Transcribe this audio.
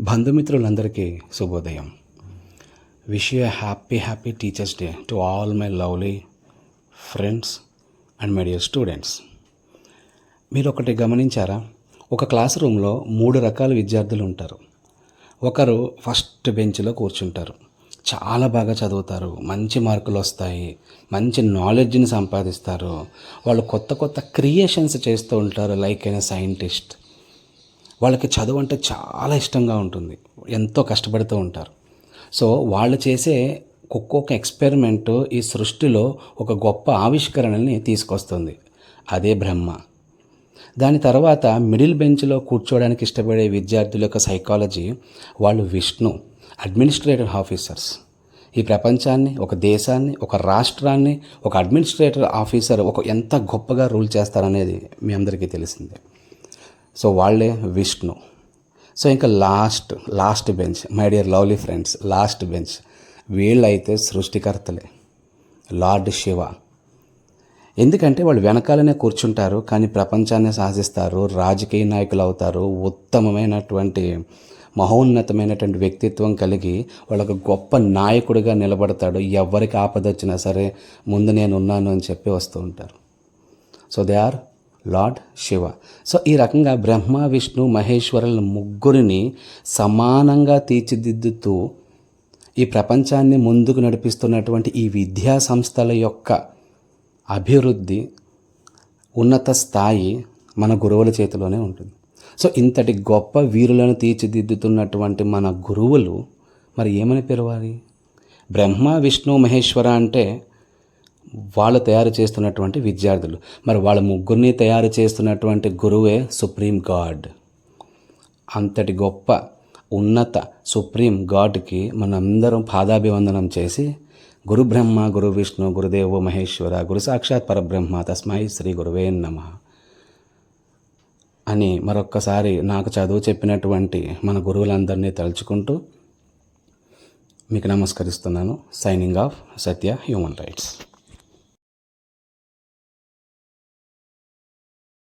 బంధుమిత్రులందరికీ శుభోదయం. Wish you happy happy teachers day to all my lovely friends and my dear students. మీరు ఒకటి గమనించారా? ఒక క్లాస్ రూమ్లో మూడు రకాల విద్యార్థులు ఉంటారు. ఒకరు ఫస్ట్ బెంచ్లో కూర్చుంటారు. చాలా బాగా చదువుతారు. మంచి మార్కులు వస్తాయి. మంచి నాలెడ్జ్ని సంపాదిస్తారు. వాళ్ళు కొత్త కొత్త క్రియేషన్స్ చేస్తూ ఉంటారు. లైక్ అయిన సైంటిస్ట్ వాళ్ళకి చదువు అంటే చాలా ఇష్టంగా ఉంటుంది. ఎంతో కష్టపడుతూ ఉంటారు. సో వాళ్ళు చేసే ఒక్కొక్క ఎక్స్పెరిమెంట్ ఈ సృష్టిలో ఒక గొప్ప ఆవిష్కరణని తీసుకొస్తుంది. అదే బ్రహ్మ. దాని తర్వాత మిడిల్ బెంచ్లో కూర్చోవడానికి ఇష్టపడే విద్యార్థుల యొక్క సైకాలజీ వాళ్ళు విష్ణు అడ్మినిస్ట్రేటివ్ ఆఫీసర్స్ ఈ ప్రపంచాన్ని ఒక దేశాన్ని ఒక రాష్ట్రాన్ని ఒక అడ్మినిస్ట్రేటర్ ఆఫీసర్ ఒక ఎంత గొప్పగా రూల్ చేస్తారనేది మీ అందరికీ తెలిసిందే. సో వాళ్ళే విష్ణు. సో ఇంకా last last bench my dear lovely friends last bench. వీళ్ళైతే సృష్టికర్తలే. లార్డ్ శివ. ఎందుకంటే వాళ్ళు వెనకాలనే కూర్చుంటారు కానీ ప్రపంచాన్ని శాసిస్తారు రాజకీయ నాయకులు అవుతారు ఉత్తమమైనటువంటి మహోన్నతమైనటువంటి వ్యక్తిత్వం కలిగి వాళ్ళకు గొప్ప నాయకుడిగా నిలబడతాడు. ఎవరికి ఆపద వచ్చినా సరే ముందు నేను ఉన్నాను అని చెప్పి వస్తూ ఉంటారు. So they are lord Shiva. So ఈ రకంగా బ్రహ్మ విష్ణు మహేశ్వరుల ముగ్గురిని సమానంగా తీర్చిదిద్దుతూ ఈ ప్రపంచాన్ని ముందుకు నడిపిస్తున్నటువంటి ఈ విద్యా సంస్థల యొక్క అభివృద్ధి ఉన్నత స్థాయి మన గురువుల చేతిలోనే ఉంటుంది. సో ఇంతటి గొప్ప వీరులను తీర్చిదిద్దుతున్నటువంటి మన గురువులు మరి ఏమని పిలవాలి? బ్రహ్మ విష్ణు మహేశ్వర అంటే వాళ్ళు తయారు చేస్తున్నటువంటి విద్యార్థులు. మరి వాళ్ళ ముగ్గురిని తయారు చేస్తున్నటువంటి గురువే సుప్రీం గాడ్. అంతటి గొప్ప ఉన్నత సుప్రీం గాడ్కి మనందరం పాదాభివందనం చేసి గురు బ్రహ్మ గురు విష్ణు గురుదేవ మహేశ్వర గురు సాక్షాత్ పరబ్రహ్మ తస్మై శ్రీ గురువే నమ. అని మరొక్కసారి నాకు చదువు చెప్పినటువంటి మన గురువులందరినీ తలుచుకుంటూ మీకు నమస్కరిస్తున్నాను. Signing off Satya human rights.